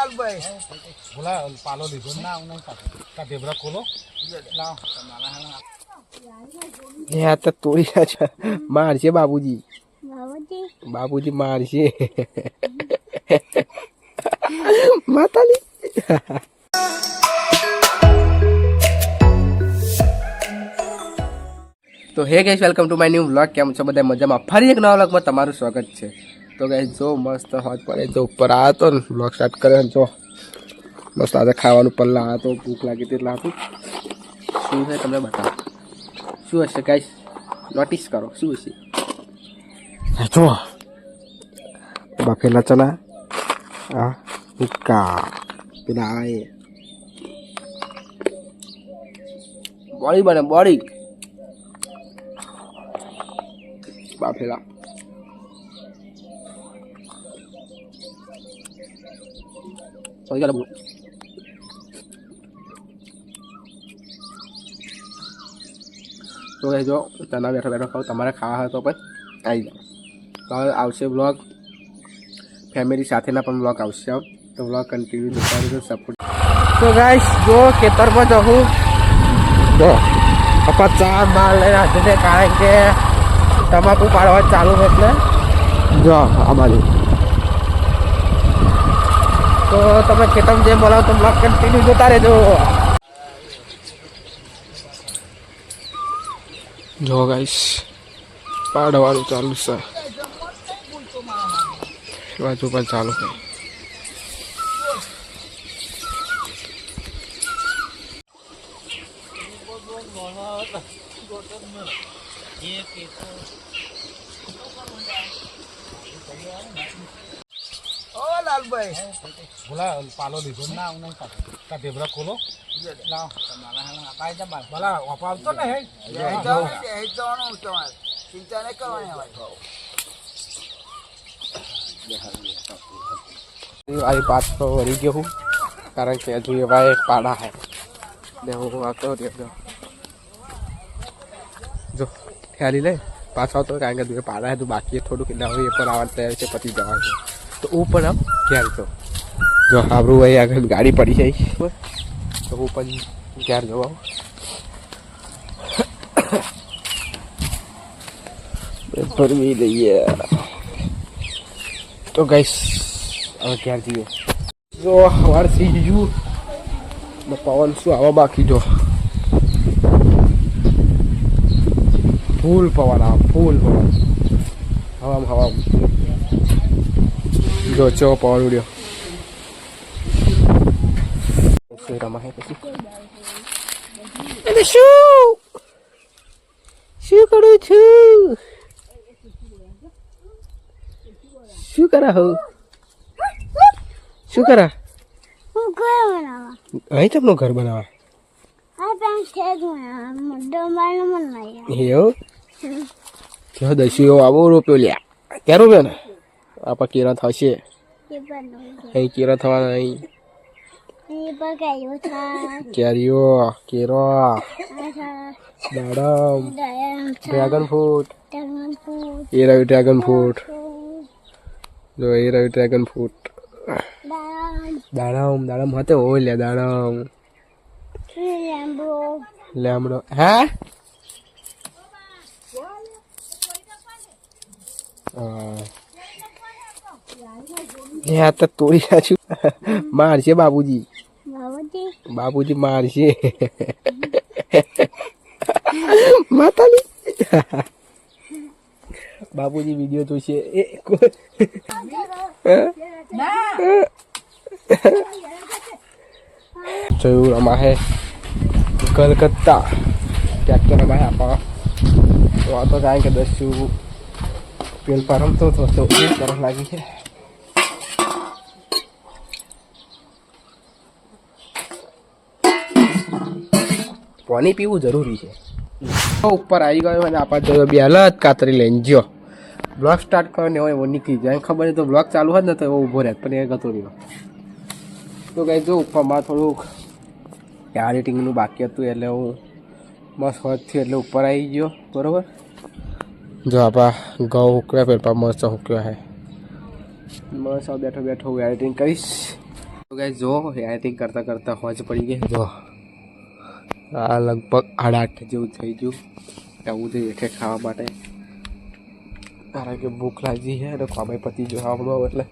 લાલભાઈ. બોલા પાલો લીધો. ના હું નહીં ઢેબરા ખોલો? આ તો તોડી છે મારશે બાબુજી બાબુજી મારશે. માતાલી તો hey guys welcome to my new vlog કેમ છો બધા? મજામાં? ફરી એક નવા વ્લોગમાં તમારું સ્વાગત છે. તો ગેસ જો મસ્ત હોત પડે જો ઉપર આવ્યો તો ને વ્લોગ સ્ટાર્ટ કર્યો જો. મસ્ત આજે ખાવાનું પલ્લા આવ્યો તો ભૂખ લાગી હતી એટલે હતું શું છે તમને બતાવો? શું હશે ગાઈસ નોટિસ કરો શું હશે? જો. બાફેલા ચના આ હુક્કા પેલા આ એ. બોડી બને બોડી બાફેલા. સોરી ચાલો તો એ જો તના બેઠો બેઠો ખાવ તમારે ખાવા હોય તો પછી આવી જાઓ તો આવશે બ્લોગ ફેમિલી સાથેના પણ બ્લોગ આવશે તો બ્લોગ કન્ટિન્યુ રહેજો સપોર્ટ તો ગાઈસ જો ખેતરમાં જવું જો આપણે ચા માલ લઈ છે કારણ કે તમાકુ પાડવા ચાલુ એટલે જો આ બાજુ તો તમે ખેતરમાં જે બોલાવો તો બ્લોગ કન્ટિન્યુ જોતા રહેજો જો ગાઈસ પાડવાનું ચાલુ છે બાજુ પણ ચાલુ છે ઓ લાલભાઈ. બોલા પાલો લીધો. ના હું નહીં ખાતો તા ઢેબરા ખોલો. લાવ. બોલા વાપા આવતો ને હે? જઈ જવાનું તમારે. ચિંતા નહીં કરવાની હવે. આવી પાછ તો વળી ગયો હું કારણ કે હજુ એવા એક પાડા હે. ને હું આવતો રહ્યો જો જો ખ્યાલી લે પાછો તો કારણ કે પાડા હે તું બાકી થોડુંક. એ પણ આવવાનું તૈયાર છે પતી જવાનું તો હું પણ આમ ઘેર જો જો આપણું અહીં આગળ ગાડી પડી જાય. તો હું પણ ઘેર જવા ફરવી લઈએ. તો ગઈશ હવે ક્યારે જઈએ. જો સવાર થઈ ગયું. ને પવન શું આવા બાકી જો. ફૂલ પવન આવે ફૂલ પવન. હવામ હવામ જો ચો પવન ઉડ્યો શું રમાય પછી? એટલે શું? શું કરું છું? શું કરા હો? શું કરા? હું ઘર બનાવવા. અહીં તમને ઘર બનાવવા? એવું? દસ્યુ આવો રોપ્યો લ્યા. ક્યાં રોપ્યો ને? આપા કિરણ થશે અહીં કિરણ થવાના થાય કેરીઓ કેરો દાડમ ડ્રેગન ફ્રૂટ એ રહ્યું ડ્રેગન ફ્રૂટ જો એ રહ્યું ડ્રેગન ફ્રૂટ દાડમ દાડમ હતો હોય લે દાડમ લેમડો હે હા. એ આ તો તોડી નાખ્યું. છું મારશે બાબુજી બાબુજી બાબુજી મારશે. માતાલી બાબુજી વીડિયો જોશે. એ જોયું અમારે કલકત્તા. ટ્રેક્ટર અમારે આપવા તો આ તો કારણ કે દસ્યું. પેલ પર રમતો હતો તો એ તરફ લાગી છે. પાણી પીવું જરૂરી છે. ઉપર આવી ગયો અને આપણે જોયો, બે અલગ કાતરી લઈને જ્યો બ્લોગ સ્ટાર્ટ કરો ને એવો નીકળી જાય. ખબર નહીં તો બ્લોગ ચાલુ હોત ને તો એવો ઊભો રહેત, પણ એ ગતો રહ્યો. તો કંઈ જો ઉપરમાં થોડુંક એડિટિંગનું બાકી હતું એટલે હું મસ્ત હોત થયું એટલે ઉપર આવી ગયો, બરાબર? જો આપા ઘઉં હુકવ્યા ફેરપા મસ્ત હુકવ્યા હે. મસ્ત બેઠો બેઠો હું એડિટિંગ કરીશ. તો કંઈ જો એડિટિંગ કરતાં કરતાં હોજ પડી ગઈ. જો. આ લગભગ સાડા આઠ જેવું થઈ ગયું. આવું છે હેઠે ખાવા માટે. કારણ કે ભૂખ લાગી છે અને ખવાઈ પતી જો આપણું એટલે.